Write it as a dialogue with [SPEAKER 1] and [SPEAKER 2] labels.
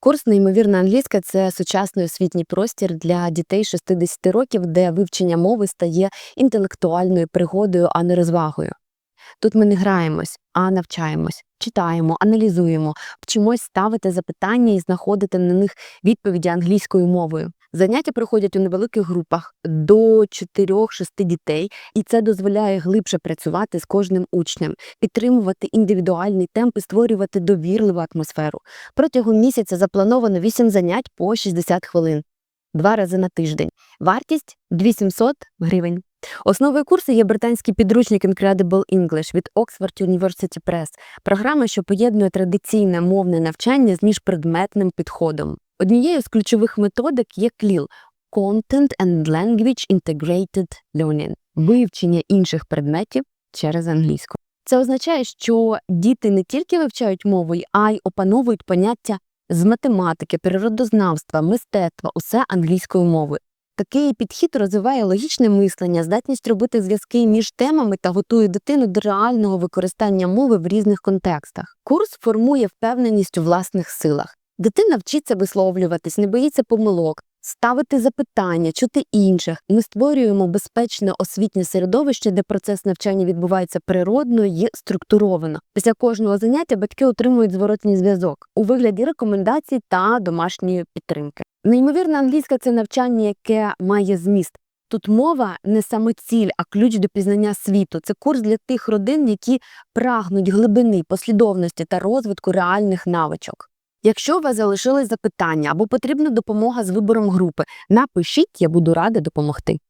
[SPEAKER 1] Курс неймовірна англійська це сучасний освітній простір для дітей 60 років, де вивчення мови стає інтелектуальною пригодою, а не розвагою. Тут ми не граємось, а навчаємось, читаємо, аналізуємо, вчимось ставити запитання і знаходити на них відповіді англійською мовою. Заняття проходять у невеликих групах до 4-6 дітей, і це дозволяє глибше працювати з кожним учнем, підтримувати індивідуальний темп і створювати довірливу атмосферу. Протягом місяця заплановано 8 занять по 60 хвилин, два рази на тиждень. Вартість 2700 гривень. Основою курсу є британський підручник Incredible English від Oxford University Press, програма, що поєднує традиційне мовне навчання з міжпредметним підходом. Однією з ключових методик є CLIL – Content and Language Integrated Learning – вивчення інших предметів через англійську. Це означає, що діти не тільки вивчають мову, а й опановують поняття з математики, природознавства, мистецтва, усе англійською мовою. Такий підхід розвиває логічне мислення, здатність робити зв'язки між темами та готує дитину до реального використання мови в різних контекстах. Курс формує впевненість у власних силах. Дитина вчиться висловлюватись, не боїться помилок, ставити запитання, чути інших. Ми створюємо безпечне освітнє середовище, де процес навчання відбувається природно і структуровано. Після кожного заняття батьки отримують зворотній зв'язок у вигляді рекомендацій та домашньої підтримки. Неймовірна англійська це навчання, яке має зміст. Тут мова не самоціль, а ключ до пізнання світу. Це курс для тих родин, які прагнуть глибини, послідовності та розвитку реальних навичок. Якщо у вас залишились запитання або потрібна допомога з вибором групи, напишіть, я буду рада допомогти.